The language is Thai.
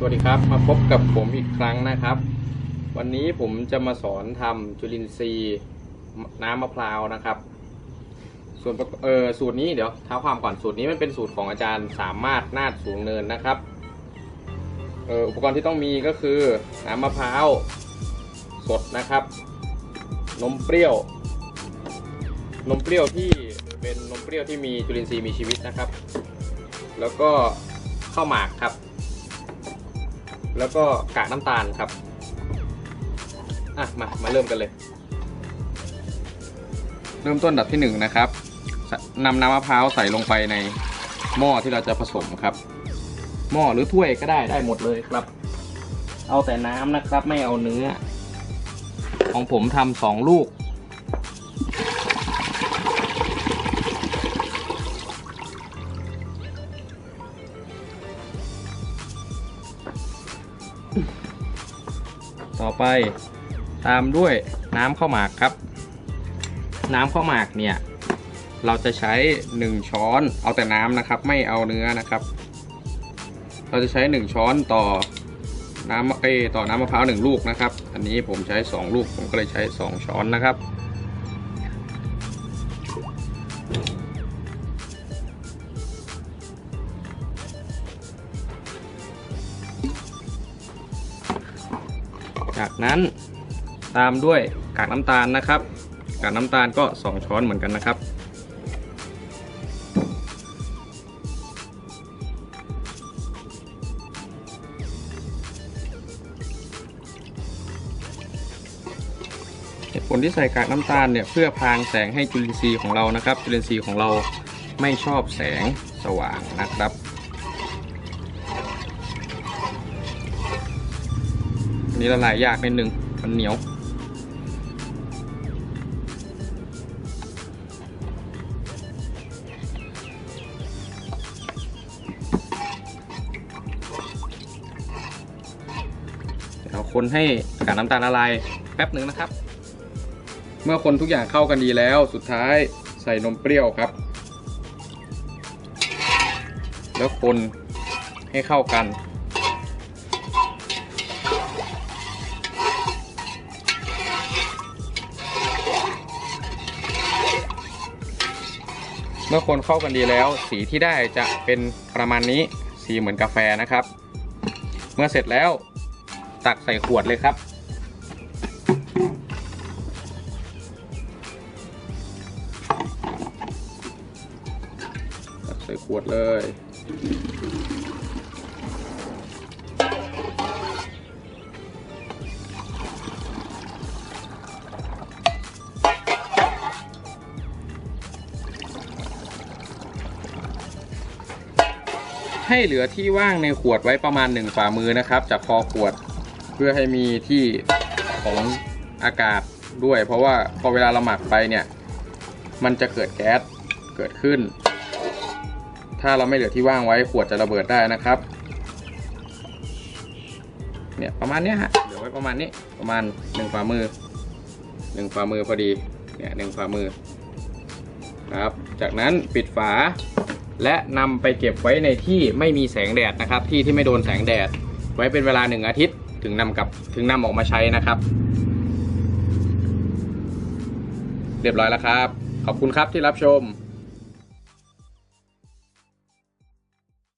สวัสดีครับมาพบกับผมอีกครั้งนะครับ วันนี้ผมจะมาสอนทำจุลินทรีย์น้ำมะพร้าวนะครับ ส่วนเออสูตรนี้เดี๋ยวเท้าความก่อนสูตรนี้มันเป็นสูตรของอาจารย์สามารถนาดสูงเนินนะครับเอออุปกรณ์ที่ต้องมีก็คือน้ำมะพร้าวสดนะครับ นมเปรี้ยว นมเปรี้ยวที่เป็นนมเปรี้ยวที่มีจุลินทรีย์มีชีวิตนะครับ แล้วก็ข้าวหมากครับ แล้วก็กากน้ำตาลครับอะมามาเริ่มกันเลย เริ่มต้นดับที่หนึ่งนะครับนำน้ำมะพร้าวใส่ลงไปในหม้อที่เราจะผสมครับ หม้อหรือถ้วยก็ได้ได้หมดเลยครับ เอาแต่น้ำนะครับไม่เอาเนื้อ ของผมทำสองลูก ต่อไปตามด้วยน้ำข้าวหมากครับ น้ำข้าวหมากเนี่ย เราจะใช้ 1 ช้อนเอาแต่น้ำนะครับ ไม่เอาเนื้อนะครับ เราจะใช้ 1 ช้อนต่อน้ำเอต่อน้ำมะพร้าว1ลูกนะครับ อันนี้ผมใช้ 2 ลูกผมก็เลยใช้ 2 ช้อนนะครับ จากนั้นตามด้วยกากน้ำตาลนะครับ กากน้ำตาลก็ 2 ช้อนเหมือนกันนะครับ เหตุผลที่ใส่กากน้ำตาลเนี่ยเพื่อพรางแสงให้จุลินทรีย์ของเรานะครับ จุลินทรีย์ของเราไม่ชอบแสงสว่างนะครับ นี้ละลายยากนิดนึงมันเหนียว เดี๋ยวคนให้กากน้ำตาลละลายแป๊บหนึ่งนะครับ เมื่อคนทุกอย่างเข้ากันดีแล้วสุดท้ายใส่นมเปรี้ยวครับ แล้วคนให้เข้ากัน เมื่อคนเข้ากันดีแล้ว สีที่ได้จะเป็นประมาณนี้สีเหมือนกาแฟนะครับ เมื่อเสร็จแล้วตักใส่ขวดเลยครับตักใส่ขวดเลย ให้เหลือที่ว่างในขวดไว้ประมาณ 1 ฝ่ามือนะครับ จากคอขวดเพื่อให้มีที่ของอากาศด้วย เพราะว่าพอเวลาเราหมักไปเนี่ย มันจะเกิดแก๊สเกิดขึ้น ถ้าเราไม่เหลือที่ว่างไว้ขวดจะระเบิดได้นะครับเนี่ยประมาณเนี้ยฮะเหลือไว้ประมาณนี้ประมาณ 1 ฝ่ามือ 1 ฝ่ามือพอดีเนี่ยหนึ่งฝ่ามือครับ จากนั้นปิดฝา และนำไปเก็บไว้ในที่ไม่มีแสงแดดนะครับ ที่ที่ไม่โดนแสงแดด ไว้เป็นเวลาหนึ่งอาทิตย์ถึงนำกับถึงนำออกมาใช้นะครับ เรียบร้อยแล้วครับ ขอบคุณครับที่รับชม